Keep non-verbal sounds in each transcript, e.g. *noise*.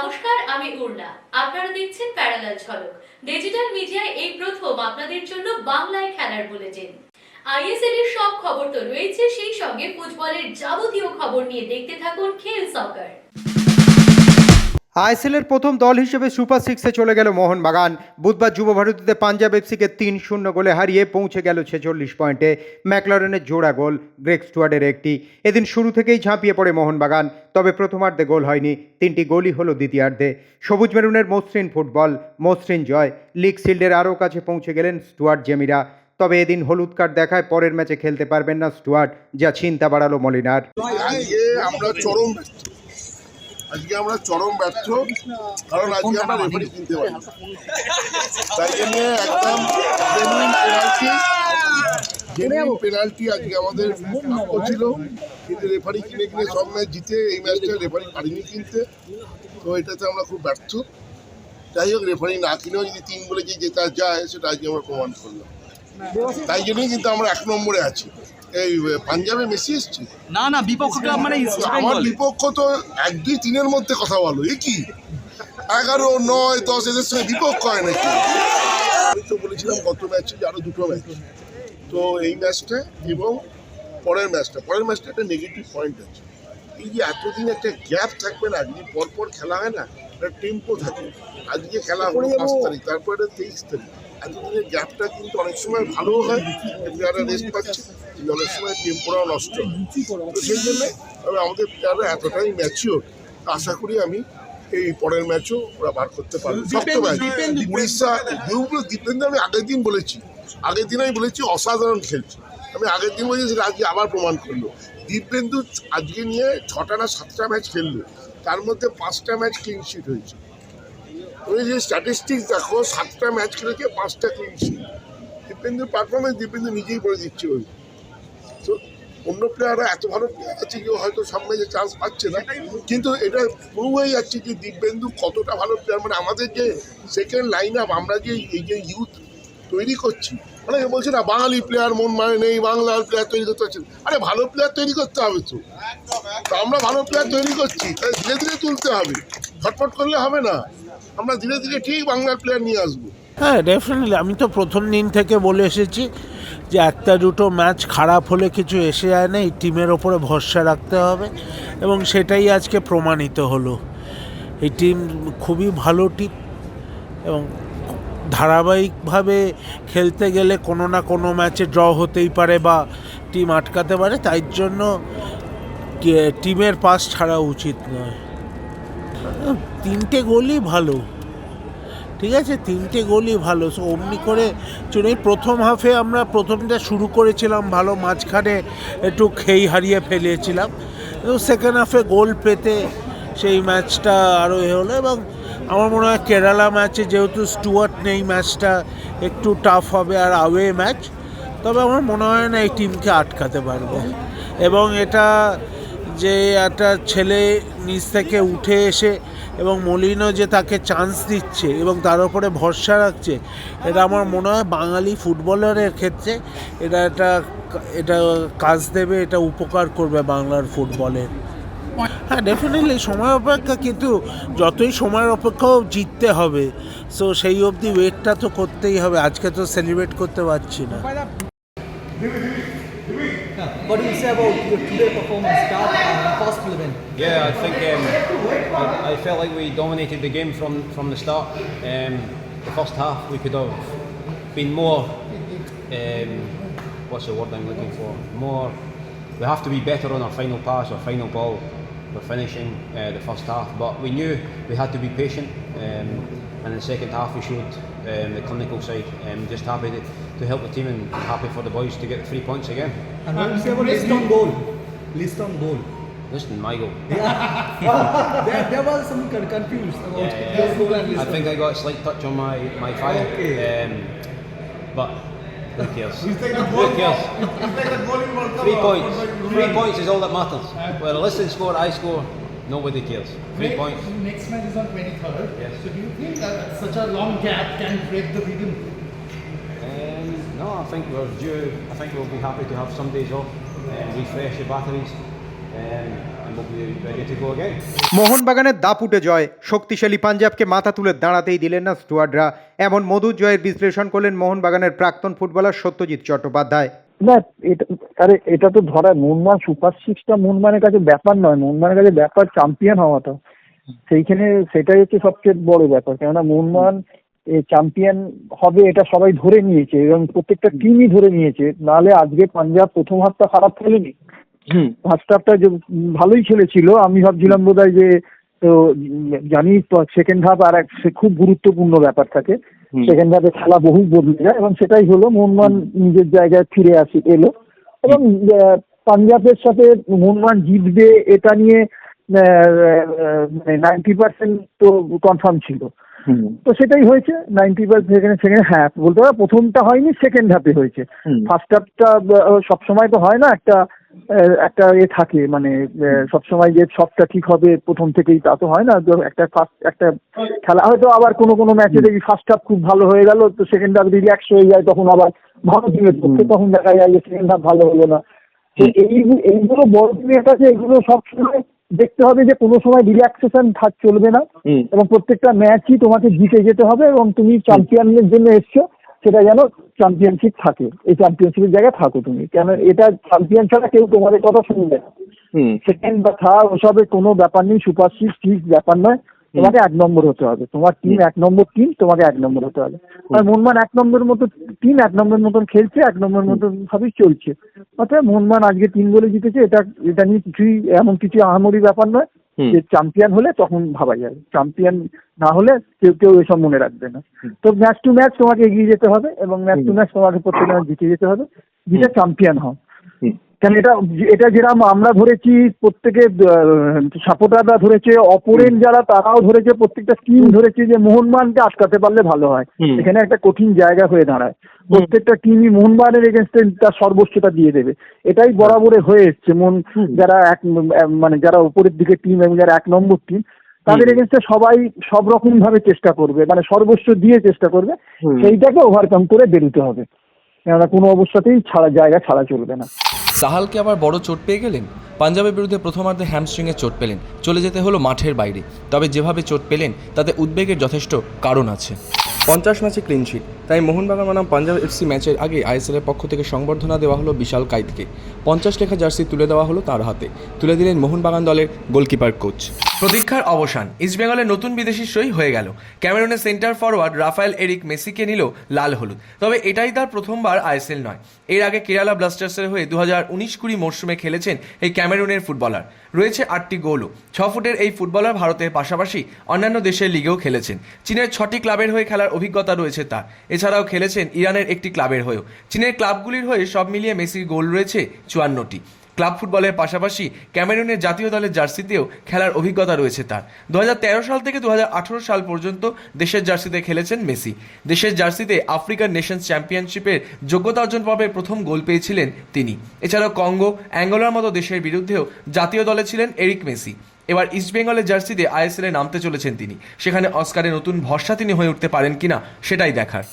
নমস্কার, আমি উর্না আপনারা দেখছেন প্যারালাল ঝলক। ডিজিটাল মিডিয়ায় এই প্রথম আপনাদের জন্য বাংলায় খেলার বুলেটিন। আইএসএল এর সব খবর তো রয়েছে, সেই সঙ্গে ফুটবলের যাবতীয় খবর নিয়ে দেখতে থাকুন খেল সকার আইএসএলের প্রথম দল হিসেবে সুপার সিক্সে চলে গেল মোহনবাগান। বুধবার যুব ভারতীতে পাঞ্জাব এফসিকে তিন শূন্য গোলে হারিয়ে পৌঁছে গেল ছেচল্লিশ পয়েন্টে। ম্যাকলারেনের জোড়া গোল গ্রেক স্টুয়ার্ডের একটি। এদিন শুরু থেকেই ঝাঁপিয়ে পড়ে মোহনবাগান, তবে প্রথমার্ধে গোল হয়নি। তিনটি গোলই হলো দ্বিতীয়ার্ধে। সবুজ মেরুনের মসৃণ ফুটবল, মসৃণ জয়। লিগ শিল্ডের আরও কাছে পৌঁছে গেলেন স্টুয়ার্ট জেমিরা। তবে এদিন হলুদ কার্ড দেখায় পরের ম্যাচে খেলতে পারবেন না স্টুয়ার্ট যা চিন্তা বাড়ালো মলিনার। আমরা চরম আজকে আমরা চরম ব্যর্থ কারণ আজকে আমরা রেফারি কিনতে পারি তাই জন্য একদম জেনুইন পেনাল্টি জেনুইন পেনাল্টি আজকে আমাদের ছিল। কিন্তু রেফারি কিনে কিনে সব ম্যাচ জিতে এই ম্যাচটা রেফারি পারিনি কিনতে। তো এটাতে আমরা খুব ব্যর্থ। যাই হোক রেফারি না কিনেও যদি তিন বলে যে জেতা যায় সেটা আজকে আমরা প্রমাণ করলাম। তাই জন্যই কিন্তু আমরা এক নম্বরে আছি। এই পাঞ্জাবে মেসি এসছে? না না বিপক্ষটা মানে আমার বিপক্ষ তো এক দুই তিনের মধ্যে কথা বলো এ কি? এগারো নয় দশ এদের সঙ্গে বিপক্ষ হয় নাকি? আমি তো বলেছিলাম গত ম্যাচে যে আরও দুটো ম্যাচ। তো এই ম্যাচটা এবং পরের ম্যাচটা। পরের ম্যাচটা একটা নেগেটিভ পয়েন্ট আছে। এই যে এতদিন একটা গ্যাপ থাকবে না যদি পরপর খেলা হয় না একটা টেম্পো থাকে। আজকে খেলা হলো পাঁচ তারিখ তারপরে তেইশ তারিখ। এতদিনের গ্যাপটা কিন্তু অনেক সময় ভালোও হয় যারা রেস্ট পাচ্ছে অনেক সময় টেম্পোরাও নষ্ট হয়। সেই জন্যে আমাদের প্লেয়াররা এতটাই ম্যাচিওর আশা করি আমি এই পরের ম্যাচও ওরা বার করতে পারবে। শক্ত ম্যাচ উড়িষ্যা দীপেন্দ্র আমি আগের দিন বলেছি। আগের দিন আমি বলেছি অসাধারণ খেলছে। আমি আগের দিন বলেছি সেটা আজকে আবার প্রমাণ করল। দীপেন্দু আজকে নিয়ে ছটা না সাতটা ম্যাচ খেললো। তার মধ্যে পাঁচটা ম্যাচ ক্লিন শিট হয়েছে। তুমি যে স্ট্যাটিস্টিক্স দেখো সাতটা ম্যাচ খেলেছে পাঁচটা ক্লিন শিট দীপেন্দুর পারফরমেন্স দীপেন্দু নিজেই বলে দিচ্ছে ওই। অন্য প্লেয়াররা এত ভালো প্লেয়ার আছে কেউ হয়তো সব ম্যাচে চান্স পাচ্ছে না। কিন্তু এটা প্রুভ হয়ে যাচ্ছে যে দিব্যেন্দু কতটা ভালো প্লেয়ার মানে আমাদের যে সেকেন্ড লাইন আপ আমরা যে এই যে ইউথ তৈরি করছি অনেকে বলছে না, বাঙালি প্লেয়ার মন মানে নেই, বাংলার প্লেয়ার তৈরি করতে পারছেন আরে ভালো প্লেয়ার তৈরি করতে হবে তো। আমরা ভালো প্লেয়ার তৈরি করছি তাই ধীরে ধীরে তুলতে হবে। ছটফট করলে হবে না। আমরা ধীরে ধীরে ঠিক বাংলার প্লেয়ার নিয়ে আসব। হ্যাঁ ডেফিনেটলি আমি তো প্রথম দিন থেকে বলে এসেছি যে একটা দুটো ম্যাচ খারাপ হলে কিছু এসে যায় না, এই টিমের ওপরে ভরসা রাখতে হবে এবং সেটাই আজকে প্রমাণিত হলো। এই টিম খুবই ভালো টিম এবং ধারাবাহিকভাবে খেলতে গেলে কোনো না কোনো ম্যাচে ড্র হতেই পারে বা টিম আটকাতে পারে, তাই জন্য টিমের পাস ছাড়া উচিত নয়। তিনটে গোলই ভালো। ঠিক আছে? তিনটে গোলই ভালো। সো অমনি করে চলে প্রথম হাফে আমরা প্রথমটা শুরু করেছিলাম ভালো, মাঝখানে একটু খেই হারিয়ে ফেলেছিলাম। তো সেকেন্ড হাফে গোল পেতে সেই ম্যাচটা আরও এ হলো এবং আমার মনে হয় কেরালা ম্যাচে যেহেতু স্টুয়ার্ট নেই ম্যাচটা একটু টাফ হবে আর আওয়ে ম্যাচ তবে আমার মনে হয় না এই টিমকে আটকাতে পারবে। এবং এটা যে একটা ছেলে নিচ থেকে উঠে এসে এবং মলিনও যে তাকে চান্স দিচ্ছে এবং তার উপরে ভরসা রাখছে, এটা আমার মনে হয় বাঙালি ফুটবলারের ক্ষেত্রে এটা একটা এটা কাজ দেবে, এটা উপকার করবে বাংলার ফুটবলের হ্যাঁ ডেফিনেটলি সময় অপেক্ষা, কিন্তু যতই সময়ের অপেক্ষাও জিততে হবে। সো সেই অবধি ওয়েটটা তো করতেই হবে। আজকে তো সেলিব্রেট করতে পারছি না। What do you say about your today performance, start uh, past 11? Yeah, I think um, I, I felt like we dominated the game from, from the start. Um, the first half, we could have been more. Um, what's the word I'm looking for? More. We have to be better on our final pass or final ball. We're finishing uh, the first half, but we knew we had to be patient. Um, and in the second half, we showed um, the clinical side. Um, just happy to, to help the team and happy for the boys to get the three points again. And what do you say about list on goal? List on goal. Listen, my goal. *laughs* *laughs* there, there was some con- confused about Yeah. your goal and list I think I got a slight touch on my, my thigh. Okay. Um, but who cares? who cares? Three points. Three points is all that matters. Whether listen score, I score, nobody cares. Three points. Next match is on 23rd. Yes. So do you think that such a long gap can break the rhythm? Um, no, I think we're due. I think we'll be happy to have some days off and refresh the batteries. um, and we'll be ready to go again. মোহনবাগানের দাপুটে জয় শক্তিশালী পাঞ্জাবকে মাথা তুলে দাঁড়াতেই দিলেন না স্টুয়ার্ডরা এমন মধুর জয়ের বিশ্লেষণ করলেন মোহনবাগানের প্রাক্তন ফুটবলার সত্যজিৎ চট্টোপাধ্যায় না এটা আরে এটা তো ধরা মোহনবাগান সুপার সিক্সটা মোহনবাগানের কাছে ব্যাপার নয় মোহনবাগানের কাছে ব্যাপার চ্যাম্পিয়ন হওয়াটা। সেইখানে সেটাই হচ্ছে সবচেয়ে বড় ব্যাপার কেননা মোহনবাগান চ্যাম্পিয়ন হবে এটা সবাই ধরে নিয়েছে এবং প্রত্যেকটা টিমই ধরে নিয়েছে। নাহলে আজকে পাঞ্জাব প্রথম হাফটা খারাপ খেলেনি। ফার্স্ট হাফটা যে ভালোই খেলেছিল আমি ভাবছিলাম বোধ হয় যে তো জানি সেকেন্ড হাফ আর এক সে খুব গুরুত্বপূর্ণ ব্যাপার থাকে। সেকেন্ড খেলা বহু বদলে যায় এবং সেটাই হলো মোহনবাগান নিজের জায়গায় ফিরে আসি এলো। এবং পাঞ্জাবের সাথে মোহনবাগান জিতবে এটা নিয়ে নাইনটি পার্সেন্ট তো কনফার্ম ছিল। তো সেটাই হয়েছে নাইনটি পার্সেন্ট সেখানে সেখানে হ্যাঁ বলতে পারো প্রথমটা হয়নি সেকেন্ড হাফে হয়েছে। ফার্স্ট হাফটা সবসময় তো হয় না একটা একটা এ থাকে মানে সবসময় যে সবটা ঠিক হবে প্রথম থেকেই তা তো হয় না। একটা ফার্স্ট একটা খেলা হয়তো আবার কোনো কোনো ম্যাচে দেখি ফার্স্ট হাফ খুব ভালো হয়ে গেল তো সেকেন্ড হাফ রিল্যাক্স হয়ে যায় তখন আবার ভালো টিমের পক্ষে তখন দেখা যায় যে সেকেন্ড হাফ ভালো হলো না। এই এইগুলো বড় টিমের কাছে এগুলো সবসময় দেখতে হবে যে কোনো সময় রিল্যাক্সেশন থাক চলবে না। এবং প্রত্যেকটা ম্যাচই তোমাকে জিতে যেতে হবে এবং তুমি চ্যাম্পিয়নের জন্য এসছো। সেটা যেন চ্যাম্পিয়নশিপ থাকে। এই চ্যাম্পিয়নশিপের জায়গায় থাকো তুমি। কেন এটা চ্যাম্পিয়ন ছাড়া কেউ তোমাদের কথা শুনবে না। সেকেন্ড বা থার্ড ওসবের কোনো ব্যাপার নেই সুপার সিক্স সিক্স ব্যাপার নয়। তোমাকে এক নম্বর হতে হবে। তোমার টিম এক নম্বর টিম তোমাকে এক নম্বর হতে হবে। আর মোহনবাগান এক নম্বর মতো টিম এক নম্বর মতন খেলছে এক নম্বর মতন ভাবেই চলছে। অর্থাৎ মোহনবাগান আজকে তিন গোলে জিতেছে এটা এটা নিয়ে কিছুই এমন কিছু আহামরি ব্যাপার নয়। যে চ্যাম্পিয়ন হলে তখন ভাবা যাবে চ্যাম্পিয়ন না হলে কেউ কেউ এসব মনে রাখবে না। তো ম্যাচ টু ম্যাচ তোমাকে এগিয়ে যেতে হবে এবং ম্যাচ টু ম্যাচ তোমাকে প্রত্যেকটা ম্যাচ জিতে যেতে হবে। জিতে চ্যাম্পিয়ন হও। কেন এটা এটা যেরকম আমরা ধরেছি প্রত্যেকে সাপোর্টাররা ধরেছে অপোনেন্ট যারা তারাও ধরেছে প্রত্যেকটা টিম ধরেছে যে মোহনবাগানকে আটকাতে পারলে ভালো হয়। এখানে একটা কঠিন জায়গা হয়ে দাঁড়ায়। প্রত্যেকটা টিমই মোহনবাগানের এগেনস্টে তার সর্বোচ্চটা দিয়ে দেবে। এটাই বরাবরে হয়ে এসছে। মন যারা এক মানে যারা উপরের দিকে টিম এবং যারা এক নম্বর টিম তাদের এগেনস্টে সবাই সব রকম ভাবে চেষ্টা করবে মানে সর্বস্ব দিয়ে চেষ্টা করবে। সেইটাকে ওভারকাম করে বেরোতে হবে। কেননা কোনো অবস্থাতেই ছাড়া জায়গা ছাড়া চলবে না। সাহালকে আবার বড় চোট পেয়ে গেলেন? পাঞ্জাবের বিরুদ্ধে প্রথমার্ধে হ্যামস্ট্রিংয়ে চোট পেলেন। চলে যেতে হলো মাঠের বাইরে। তবে যেভাবে চোট পেলেন, তাতে উদ্বেগের যথেষ্ট কারণ আছে। পঞ্চাশ ম্যাচে ক্লিনশিট তাই মোহনবাগান বনাম পাঞ্জাব এফসি ম্যাচের আগে আইএসএলের পক্ষ থেকে সংবর্ধনা দেওয়া হলো বিশাল কাইতকে পঞ্চাশ লেখা জার্সি তুলে দেওয়া হলো তার হাতে। তুলে দিলেন মোহনবাগান দলের গোলকিপার কোচ। প্রতীক্ষার অবসান ইস্টবেঙ্গলের নতুন বিদেশি সই হয়ে গেল। ক্যামেরুনের সেন্টার ফরওয়ার্ড রাফায়েল এরিক মেসিকে নিল লাল হলুদ। তবে এটাই তার প্রথমবার আইএসএল নয়। এর আগে কেরালা ব্লাস্টার্সের হয়ে দু হাজার উনিশ কুড়ি মরশুমে খেলেছেন এই ক্যামেরুনের ফুটবলার। রয়েছে আটটি গোলও। ছ ফুটের এই ফুটবলার ভারতের পাশাপাশি অন্যান্য দেশের লিগেও খেলেছেন। চীনের ছটি ক্লাবের হয়ে খেলার অভিজ্ঞতা রয়েছে তার। এছাড়াও খেলেছেন ইরানের একটি ক্লাবের হয়েও। চীনের ক্লাবগুলির হয়ে সব মিলিয়ে মেসির গোল রয়েছে চুয়ান্নটি। ক্লাব ফুটবলের পাশাপাশি ক্যামেরুনের জাতীয় দলের জার্সিতেও খেলার অভিজ্ঞতা রয়েছে তার। দু হাজার তেরো সাল থেকে দু হাজার আঠারো সাল পর্যন্ত দেশের জার্সিতে খেলেছেন মেসি। দেশের জার্সিতে আফ্রিকান নেশনস চ্যাম্পিয়নশিপের যোগ্যতা অর্জন পর্বে প্রথম গোল পেয়েছিলেন তিনি। এছাড়াও কঙ্গো, অ্যাঙ্গোলার মতো দেশের বিরুদ্ধেও জাতীয় দলে ছিলেন এরিক মেসি। এবার ইস্টবেঙ্গলের জার্সিতে আইএসএল এ নামতে চলেছেন তিনি। সেখানে অস্কারে নতুন ভরসা তিনি হয়ে উঠতে পারেন কিনা, সেটাই দেখার।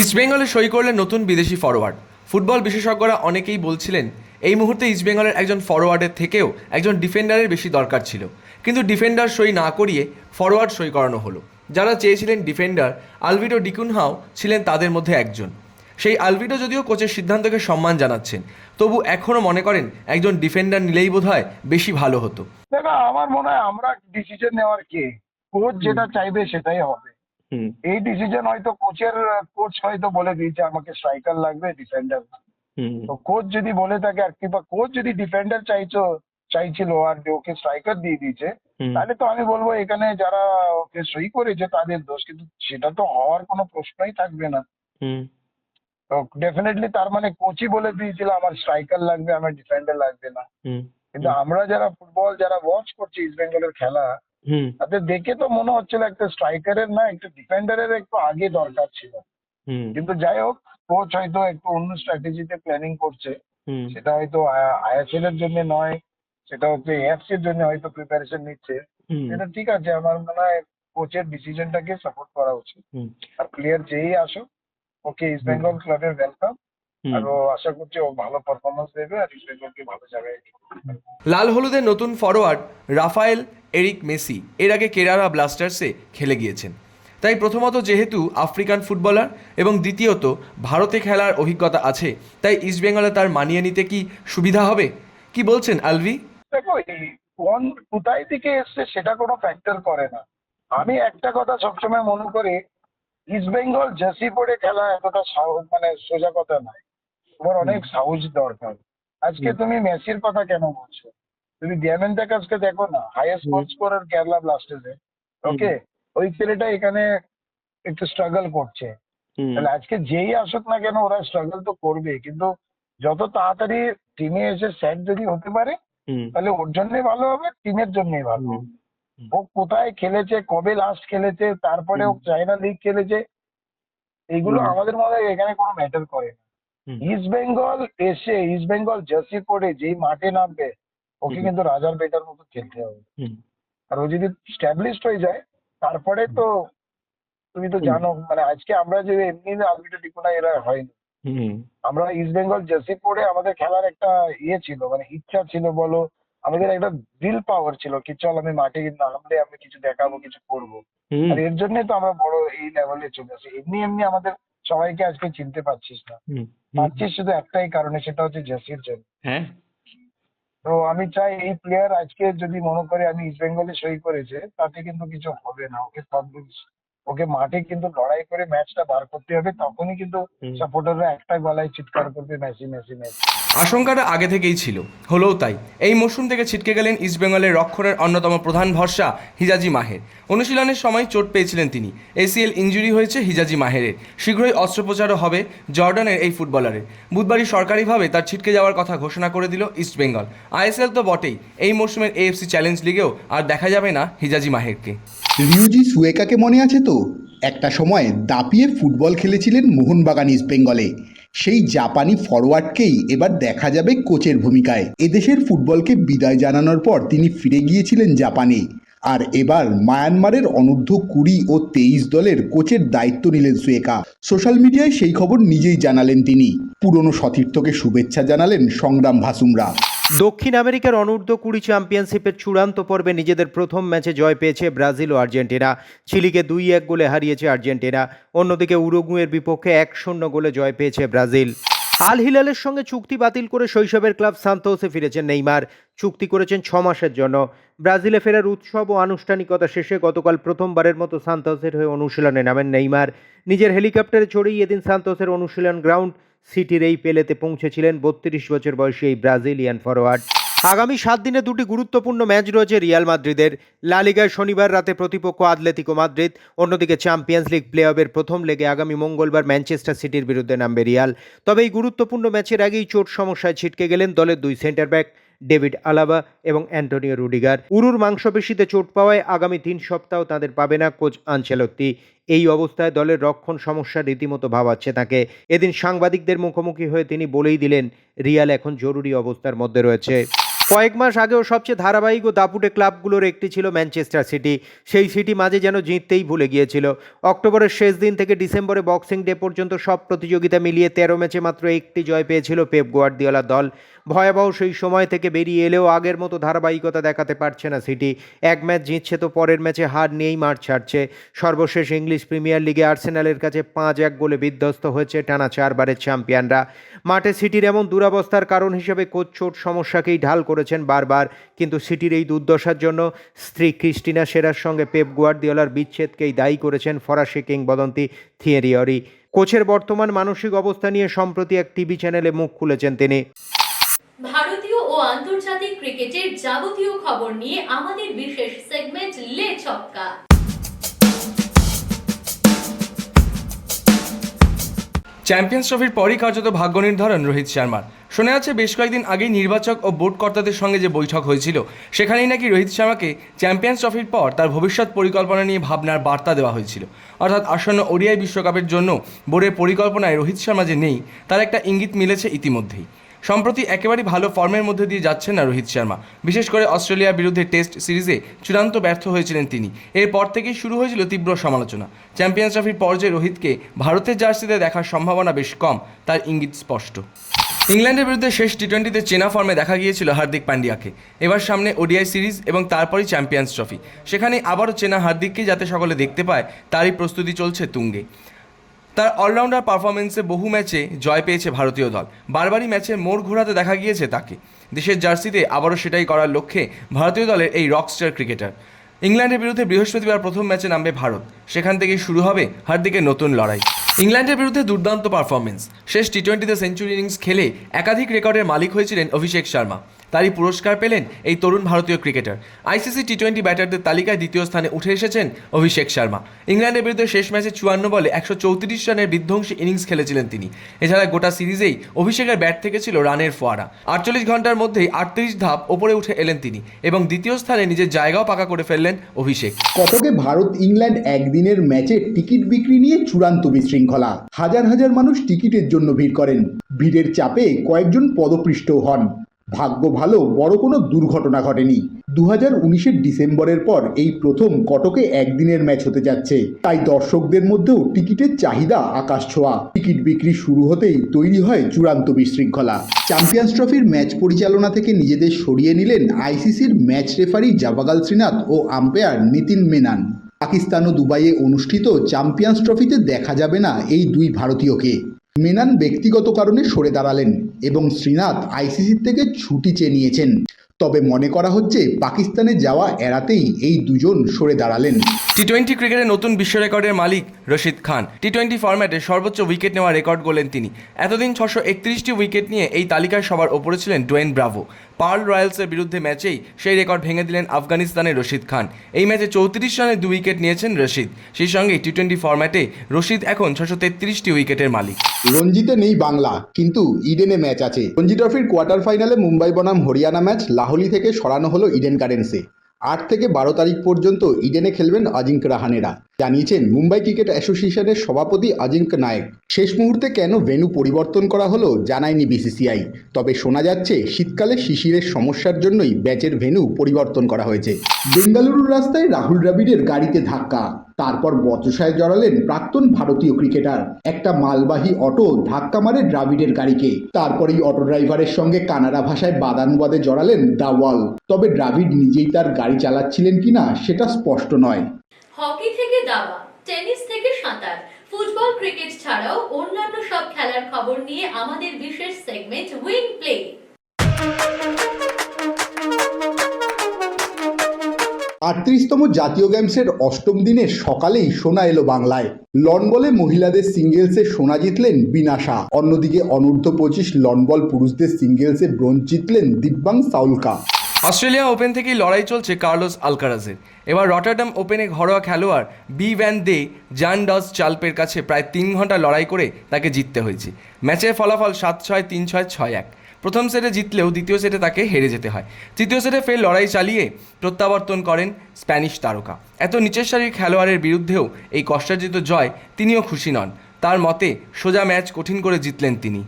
ইস্টবেঙ্গলে সই করলেন নতুন বিদেশি ফরওয়ার্ড ফুটবল বিশেষজ্ঞরা অনেকেই বলছিলেন, এই মুহূর্তে ইস্টবেঙ্গলের একজন ফরওয়ার্ডের থেকেও একজন ডিফেন্ডারের বেশি দরকার ছিল। কিন্তু ডিফেন্ডার সই না করিয়ে ফরওয়ার্ড সই করানো হলো। যারা চেয়েছিলেন ডিফেন্ডার আলভিডো ডিকুনহাও ছিলেন তাদের মধ্যে একজন। সেই আলভিডো যদিও কোচের সিদ্ধান্তকে সম্মান জানাচ্ছেন তবু এখনও মনে করেন একজন ডিফেন্ডার নিলেই বোধহয় বেশি ভালো হতো। দেখো আমার মনে হয় আমরা ডিসিশন নেওয়ার কে? কোচ যেটা চাইবে সেটাই হবে। এই ডিসিশন হয়তো কোচের কোচ হয়তো বলে দিয়েছে আমাকে স্ট্রাইকার লাগবে ডিফেন্ডার তো কোচ যদি বলে থাকে আর কিংবা কোচ যদি ডিফেন্ডার চাইছো চাইছিল আর যে ওকে স্ট্রাইকার দিয়ে দিয়েছে তাহলে তো আমি বলব এখানে যারা ওকে সই করেছে তাদের দোষ কিন্তু সেটা তো হওয়ার কোনো প্রশ্নই থাকবে না। তো ডেফিনেটলি তার মানে কোচই বলে দিয়েছিল আমার স্ট্রাইকার লাগবে আমার ডিফেন্ডার লাগবে না। কিন্তু আমরা যারা ফুটবল যারা ওয়াচ করছি ইস্ট বেঙ্গলের খেলা তাদের দেখে তো মনে হচ্ছিল একটা স্ট্রাইকারের না একটা ডিফেন্ডারের একটু আগে দরকার ছিল। কিন্তু যাই হোক কোচ হয়তো একটু অন্য স্ট্র্যাটেজিতে প্ল্যানিং করছে। সেটা হয়তো আইএসএল এর জন্য নয় সেটা হচ্ছে এফসি এর জন্য হয়তো প্রিপারেশন নিচ্ছে। সেটা ঠিক আছে আমার মনে হয় কোচের ডিসিশনটাকে সাপোর্ট করা উচিত। আর প্লেয়ার যেই আসুক ওকে ইস্ট বেঙ্গল ক্লাবের ওয়েলকাম আর আশা করছি ও ভালো পারফরমেন্স দেবে আর ইস্ট বেঙ্গলকে ভালো যাবে। লাল হলুদের নতুন ফরোয়ার্ড রাফায়েল এরিক মেসি এর আগে কেরালা ব্লাস্টার্সে খেলে গিয়েছেন। তাই প্রথমত যেহেতু আফ্রিকান ফুটবলার এবং দ্বিতীয়ত ভারতে খেলার অভিজ্ঞতা আছে তাই ইস্টবেঙ্গলে তার মানিয়ে নিতে কি সুবিধা হবে? কি বলছেন আলভি? দেখো কোন কোথায় থেকে এসছে সেটা কোনো ফ্যাক্টর করে না। আমি একটা কথা সবসময় মনে করি ইস্ট বেঙ্গল জার্সি পরে খেলা এতটা সাহস মানে সোজা কথা নয়। তোমার অনেক সাহস দরকার। আজকে তুমি মেসির কথা কেন বলছো? তুমি ডিয়ামেন্টা কাজকে দেখো না হাইয়েস্ট গোল স্কোরার কেরালা ব্লাস্টার্সে ওকে ওই ছেলেটা এখানে একটু স্ট্রাগল করছে। তাহলে আজকে যেই আসুক না কেন ওরা স্ট্রাগল তো করবে কিন্তু যত তাড়াতাড়ি টিমে এসে সেট যদি হতে পারে তাহলে ওর জন্যই ভালো হবে টিমের জন্যই ভালো হবে। ও কোথায় খেলেছে কবে লাস্ট খেলেছে তারপরে ও চাইনা লিগ খেলেছে এগুলো আমাদের মধ্যে এখানে কোনো ম্যাটার করে না। ইস্ট বেঙ্গল এসে ইস্ট বেঙ্গল জার্সি পরে যেই মাঠে নামবে ওকে কিন্তু রাজার বেটার মতো খেলতে হবে। আর ও যদি স্ট্যাবলিশড হয়ে যায় তারপরে তো তুমি তো জানো মানে আজকে আমরা যে এমনি আলবিটা টিকুনা এরা হয়নি। আমরা ইস্ট বেঙ্গল জার্সি পরে আমাদের খেলার একটা ইয়ে ছিল মানে ইচ্ছা ছিল বলো আমাদের একটা দিল পাওয়ার ছিল কি চল আমি মাঠে নামলে আমি কিছু দেখাবো কিছু করব। আর এর জন্যই তো আমরা বড় এই লেভেলে চলে আসি। এমনি এমনি আমাদের সবাইকে আজকে চিনতে পারছিস না। পারছিস শুধু একটাই কারণে সেটা হচ্ছে জার্সির জন্য হ্যাঁ। তো আমি চাই এই প্লেয়ার আজকে যদি মনে করে আমি ইস্ট বেঙ্গলে সই করেছে তাতে কিন্তু কিছু হবে না। ওকে ওকে মাঠে কিন্তু লড়াই করে ম্যাচটা বার করতে হবে তখনই কিন্তু সাপোর্টাররা একটা গলায় চিৎকার করবে মেসি মেসি মেসি। আশঙ্কাটা আগে থেকেই ছিল, হলেও তাই। এই মরশুম থেকে ছিটকে গেলেন ইস্টবেঙ্গলের রক্ষণের অন্যতম প্রধান ভরসা, হিজাজি মাহের। অনুশীলনের সময় চোট পেয়েছিলেন তিনি। এসিএল ইঞ্জুরি হয়েছে হিজাজি মাহেরের। শীঘ্রই অস্ত্রোপচারও হবে জর্ডানের এই ফুটবলারের। বুধবারই সরকারিভাবে তার ছিটকে যাওয়ার কথা ঘোষণা করে দিল ইস্টবেঙ্গল আইএসএল তো বটেই, এই মরশুমের এএফসি চ্যালেঞ্জ লিগেও আর দেখা যাবে না হিজাজি মাহেরকে। রিউজি সুয়েকাকে মনে আছে তো? একটা সময় দাপিয়ে ফুটবল খেলেছিলেন মোহনবাগান ইস্ট বেঙ্গলে। সেই জাপানি ফরওয়ার্ডকেই এবার দেখা যাবে কোচের ভূমিকায়। এদেশের ফুটবলকে বিদায় জানানোর পর তিনি ফিরে গিয়েছিলেন জাপানে। আর এবার মায়ানমারের অনূর্ধ্ব কুড়ি ও তেইশ দলের কোচের দায়িত্ব নিলেন সুয়েকা। সোশ্যাল মিডিয়ায় সেই খবর নিজেই জানালেন তিনি। পুরনো সতীর্থকে শুভেচ্ছা জানালেন সংগ্রাম ভাসুমরা। দক্ষিণ আমেরিকার অনূর্ধ্ব কুড়ি চ্যাম্পিয়নশিপের চূড়ান্ত পর্বে নিজেদের প্রথম ম্যাচে জয় পেয়েছে ব্রাজিল ও আর্জেন্টিনা। চিলিকে দুই এক গোলে হারিয়েছে আর্জেন্টিনা। অন্যদিকে উরুগুয়ের বিপক্ষে এক শূন্য গোলে জয় পেয়েছে ব্রাজিল। আল হিলালের সঙ্গে চুক্তি বাতিল করে শৈশবের ক্লাব সান্তোসে ফিরেছেন নেইমার। চুক্তি করেছেন ছ মাসের জন্য। ব্রাজিলে ফেরার উৎসব ও আনুষ্ঠানিকতা শেষে গতকাল প্রথমবারের মতো সান্তোসের হয়ে অনুশীলনে নামেন নেইমার। নিজের হেলিকপ্টারে চড়েই এদিন সান্তোসের অনুশীলন গ্রাউন্ড সিটির এই পেলেতে পৌঁছেছিলেন বত্রিশ বছর বয়সী এই ব্রাজিলিয়ান ফরোয়ার্ড। আগামী সাত দিনে দুটি গুরুত্বপূর্ণ ম্যাচ রয়েছে রিয়াল মাদ্রিদের। লা লিগায় শনিবার রাতে প্রতিপক্ষ আতলেতিকো মাদ্রিদ, অন্যদিকে চ্যাম্পিয়ন্স লিগ প্লে অফের প্রথম লেগে আগামী মঙ্গলবার ম্যানচেস্টার সিটির বিরুদ্ধে নামবে রিয়াল। তবে এই গুরুত্বপূর্ণ ম্যাচের আগেই চোট সমস্যায় ছিটকে গেলেন দলের দুই সেন্টার ব্যাক ডেভিড আলাবা এবং অ্যান্টোনিও রুডিগার। উরুর মাংসপেশিতে চোট পাওয়ায় আগামী তিন সপ্তাহ তাদের পাবে না কোচ আনচেলত্তি এই অবস্থায় দলের রক্ষণ সমস্যা রীতিমতো ভাবাচ্ছে তাকে। এদিন সাংবাদিকদের মুখোমুখি হয়ে তিনি বলেই দিলেন, রিয়াল এখন জরুরি অবস্থার মধ্যে রয়েছে। কয়েক মাস আগেও সবচেয়ে ধারাবাহিক ও দাপুটে ক্লাবগুলোর একটি ছিল ম্যানচেস্টার সিটি। সেই সিটি মাঝে যেন জিততেই ভুলে গিয়েছিল। অক্টোবরের শেষ দিন থেকে ডিসেম্বরে বক্সিং ডে পর্যন্ত সব প্রতিযোগিতা মিলিয়ে তেরো ম্যাচে মাত্র একটি জয় পেয়েছিল পেপ গোয়ার্দিওলা দল। ভয়াবহ সেই সময় থেকে বেরিয়ে এলেও আগের মতো ধারাবাহিকতা দেখাতে পারছে না সিটি। এক ম্যাচ জিতছে তো পরের ম্যাচে হার নিয়েই মাঠ ছাড়ছে। সর্বশেষ ইংলিশ প্রিমিয়ার লিগে আর্সেনালের কাছে পাঁচ এক গোলে বিধ্বস্ত হয়েছে টানা চারবারের চ্যাম্পিয়নরা। মাঠে সিটির এমন দুরাবস্থার কারণ হিসেবে কোচ চোট সমস্যাকেই ঢাল করেছেন বারবার, কিন্তু সিটির এই দুর্দশার জন্য স্ত্রী ক্রিস্টিনা সেরার সঙ্গে পেপ গুয়ার্দিওলার বিচ্ছেদকেই দায়ী করেছেন ফরাসি কিংবদন্তি থিয়েরিয়রি কোচের বর্তমান মানসিক অবস্থা নিয়ে সম্প্রতি এক টিভি চ্যানেলে মুখ খুলেছেন তিনি। ভারতীয় ও আন্তর্জাতিক ক্রিকেটের যাবতীয় খবর নিয়ে আমাদের বিশেষ সেগমেন্ট লে ছক্কা। চ্যাম্পিয়ন্স ট্রফির পরই কার্যত ভাগ্য নির্ধারণ, রোহিত শর্মার শোনা আছে বেশ কয়েকদিন আগেই নির্বাচক ও বোর্ড কর্তাদের সঙ্গে যে বৈঠক হয়েছিল, সেখানেই নাকি রোহিত শর্মাকে চ্যাম্পিয়ন্স ট্রফির পর তার ভবিষ্যৎ পরিকল্পনা নিয়ে ভাবনার বার্তা দেওয়া হয়েছিল। অর্থাৎ আসন্ন ওডিআই বিশ্বকাপের জন্য বোর্ডের পরিকল্পনায় রোহিত শর্মা যে নেই, তার একটা ইঙ্গিত মিলেছে ইতিমধ্যেই। সম্প্রতি একেবারেই ভালো ফর্মের মধ্যে দিয়ে যাচ্ছেন না রোহিত শর্মা। বিশেষ করে অস্ট্রেলিয়ার বিরুদ্ধে টেস্ট সিরিজে চূড়ান্ত ব্যর্থ হয়েছিলেন তিনি। এরপর থেকেই শুরু হয়েছিল তীব্র সমালোচনা। চ্যাম্পিয়ন্স ট্রফির পর্যায়ে রোহিতকে ভারতের জার্সিতে দেখার সম্ভাবনা বেশ কম, তার ইঙ্গিত স্পষ্ট। ইংল্যান্ডের বিরুদ্ধে শেষ টি টোয়েন্টিতে চেনা ফর্মে দেখা গিয়েছিল হার্দিক পান্ডিয়াকে। এবার সামনে ওডিআই সিরিজ এবং তারপরই চ্যাম্পিয়ন্স ট্রফি। সেখানে আবারও চেনা হার্দিককে যাতে সকলে দেখতে পায়, তারই প্রস্তুতি চলছে তুঙ্গে। তার অলরাউন্ডার পারফরমেন্সে বহু ম্যাচে জয় পেয়েছে ভারতীয় দল। বারবারই ম্যাচে মোড় ঘোরাতে দেখা গিয়েছে তাকে। দেশের জার্সিতে আবারও সেটাই করার লক্ষ্যে ভারতীয় দলের এই রকস্টার ক্রিকেটার। ইংল্যান্ডের বিরুদ্ধে বৃহস্পতিবার প্রথম ম্যাচে নামবে ভারত। সেখান থেকেই শুরু হবে হার্দিকের নতুন লড়াই। ইংল্যান্ডের বিরুদ্ধে দুর্দান্ত পারফরমেন্স। শেষ টি টোয়েন্টিতে সেঞ্চুরি ইনিংস খেলে একাধিক রেকর্ডের মালিক হয়েছিলেন অভিষেক শর্মা। তারই পুরস্কার পেলেন এই তরুণ ভারতীয় ক্রিকেটার। আইসিসি টি টোয়েন্টি ব্যাটারদের তালিকায় দ্বিতীয় স্থানে উঠে এসেছেন অভিষেক শর্মা। ইংল্যান্ডের বিরুদ্ধে শেষ ম্যাচে চুয়ান্ন বলে একশো চৌত্রিশ রানের বিধ্বংসী ইনিংস খেলেছিলেন তিনি। এছাড়া গোটা সিরিজেই অভিষেকের ব্যাট থেকে ছিল রানের ফোয়ারা। আটচল্লিশ ঘণ্টার মধ্যেই আটত্রিশ ধাপ ওপরে উঠে এলেন তিনি এবং দ্বিতীয় স্থানে নিজের জায়গাও পাকা করে ফেললেন অভিষেক। কতকে ভারত ইংল্যান্ড একদিনের ম্যাচে টিকিট বিক্রি নিয়ে চূড়ান্ত বিশৃঙ্খলা? হাজার হাজার মানুষ টিকিটের জন্য ভিড় করেন। ভিড়ের চাপে কয়েকজন পদপৃষ্ট হন। ভাগ্য ভালো, বড় কোনো দুর্ঘটনা ঘটেনি। দু হাজার উনিশের ডিসেম্বরের পর এই প্রথম কটকে একদিনের ম্যাচ হতে যাচ্ছে। তাই দর্শকদের মধ্যেও টিকিটের চাহিদা আকাশ ছোঁয়া। টিকিট বিক্রি শুরু হতেই তৈরি হয় চূড়ান্ত বিশৃঙ্খলা। চ্যাম্পিয়ন্স ট্রফির ম্যাচ পরিচালনা থেকে নিজেদের সরিয়ে নিলেন আইসিসির ম্যাচ রেফারি জাবাগাল শ্রীনাথ ও আম্পায়ার নিতিন মেনান। পাকিস্তান ও দুবাইয়ে অনুষ্ঠিত চ্যাম্পিয়ন্স ট্রফিতে দেখা যাবে না এই দুই ভারতীয়কে। মেনান ব্যক্তিগত কারণে সরে দাঁড়ালেন এবং শ্রীনাথ আইসিসির থেকে ছুটি চেয়ে নিয়েছেন। তবে মনে করা হচ্ছে পাকিস্তানে যাওয়া এড়াতেই এই দুজন সরে দাঁড়ালেন। টি টোয়েন্টি ক্রিকেটে নতুন বিশ্ব রেকর্ডের মালিক রশিদ খান। টি টোয়েন্টি ফরম্যাটে সর্বোচ্চ উইকেট নেওয়া রেকর্ড গড়লেন তিনি। এতদিন ছশো একত্রিশটি উইকেট নিয়ে এই তালিকায় সবার ওপরে ছিলেন ডোয়েন ব্রাভো। পার্ল রয়্যালসের বিরুদ্ধে ম্যাচেই সেই রেকর্ড ভেঙে দিলেন আফগানিস্তানের রশিদ খান। এই ম্যাচে চৌত্রিশ রানে দু উইকেট নিয়েছেন রশিদ। সেই সঙ্গে টি টোয়েন্টি ফরম্যাটে রশিদ এখন ছশো তেত্রিশটি উইকেটের মালিক। রঞ্জিতে নেই বাংলা, কিন্তু ইডেনে ম্যাচ আছে। রঞ্জি ট্রফির কোয়ার্টার ফাইনালে মুম্বাই বনাম হরিয়ানা ম্যাচ লাহলি থেকে সরানো হলো ইডেন গার্ডেন্সে আট থেকে বারো তারিখ পর্যন্ত ইডেনে খেলবেন আজিঙ্ক রাহানেরা। জানিয়েছেন, মুম্বাই ক্রিকেট অ্যাসোসিয়েশনের সভাপতি আজিঙ্ক নায়ক। শেষ মুহূর্তে কেন ভেনু পরিবর্তন করা হলো জানায়নি বিসিসিআই। তবে শোনা যাচ্ছে, শীতকালে শিশিরের সমস্যার জন্যই ব্যাচের ভেনু পরিবর্তন করা হয়েছে। বেঙ্গালুরুর রাস্তায় রাহুল দ্রাবিড়ের গাড়িতে ধাক্কা। তারপর বচসায় জড়ালেন প্রাক্তন ভারতীয় ক্রিকেটার। একটা মালবাহী অটো ধাক্কা মারে দ্রাবিড়ের গাড়িকে। তারপরেই অটো ড্রাইভারের সঙ্গে কানাডা ভাষায় বাদানুবাদে জড়ালেন দাওয়াল। তবে দ্রাবিড় নিজেই তার গাড়ি চালাচ্ছিলেন কিনা সেটা স্পষ্ট নয়। হকি থেকে দাবা টেনিস থেকে সাঁতার, ফুটবল, ক্রিকেট ছাড়াও অন্যান্য সব খেলার খবর নিয়ে আমাদের বিশেষ সেগমেন্ট উইং প্লে আটত্রিশতম জাতীয় গেমসের অষ্টম দিনের সকালেই সোনা এলো বাংলায়। লন বলে মহিলাদের সিঙ্গেলসে সোনা জিতলেন বিনাশা। অন্যদিকে অনূর্ধ্ব পঁচিশ লন বল পুরুষদের সিঙ্গেলসে ব্রোঞ্জ জিতলেন দিব্যাং সাউলকা। অস্ট্রেলিয়া ওপেন থেকেই লড়াই চলছে কার্লোস আলকারাজের। এবার রটারডাম ওপেনে ঘরোয়া খেলোয়াড় বি ভ্যান দে জান ডস চাল্পের কাছে প্রায় তিন ঘণ্টা লড়াই করে তাকে জিততে হয়েছে। ম্যাচের ফলাফল সাত ছয়, তিন ছয় ছয় এক। প্রথম সেটে জিতলেও দ্বিতীয় সেটে তাকে হেরে যেতে হয়। তৃতীয় সেটে ফের লড়াই চালিয়ে প্রত্যাবর্তন করেন স্প্যানিশ তারকা। এত নিচের সারির খেলোয়াড়ের বিরুদ্ধেও এই কষ্টার্জিত জয় তিনিও খুশি নন। তার মতে, সোজা ম্যাচ কঠিন করে জিতলেন তিনি।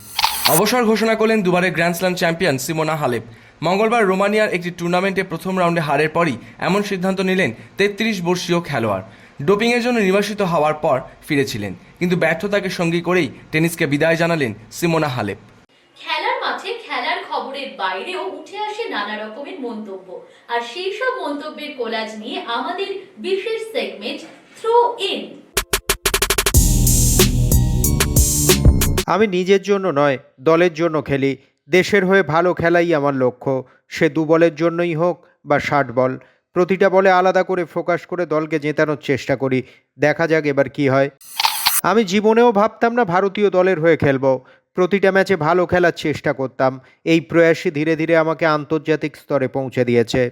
অবসর ঘোষণা করলেন দুবারের grand slam champion Simona Halep. মঙ্গলবার রোমানিয়ার একটি টুর্নামেন্টে প্রথম রাউন্ডে হারের পরই এমন সিদ্ধান্ত নিলেন তেত্রিশ বর্ষীয় খেলোয়াড়। ডোপিংয়ের জন্য নির্বাসিত হওয়ার পর ফিরেছিলেন, কিন্তু ব্যর্থতাকে সঙ্গী করেই টেনিসকে বিদায় জানালেন সিমোনা হালেপ খেলার মাঠে খেলার খবরের বাইরেও উঠে আসে নানা রকমের মন্তব্য। আর সেই সব মন্তব্যের কোলাজ নিয়ে আমাদের বিশেষ সেগমেন্ট থ্রো ইন আমি নিজের জন্য নয়, দলের জন্য খেলি। দেশের হয়ে ভালো খেলাই আমার লক্ষ্য। সে দু বলের জন্যই হোক বা ষাট বল, প্রতিটা বলে আলাদা করে ফোকাস করে দলকে জেতানোর চেষ্টা করি। দেখা যাক এবার কি হয়। আমি জীবনেও ভাবতাম না ভারতীয় দলের হয়ে খেলব। প্রতিটা ম্যাচে ভালো খেলার চেষ্টা করতাম। এই প্রয়াসই ধীরে ধীরে আমাকে আন্তর্জাতিক স্তরে পৌঁছে দিয়েছে।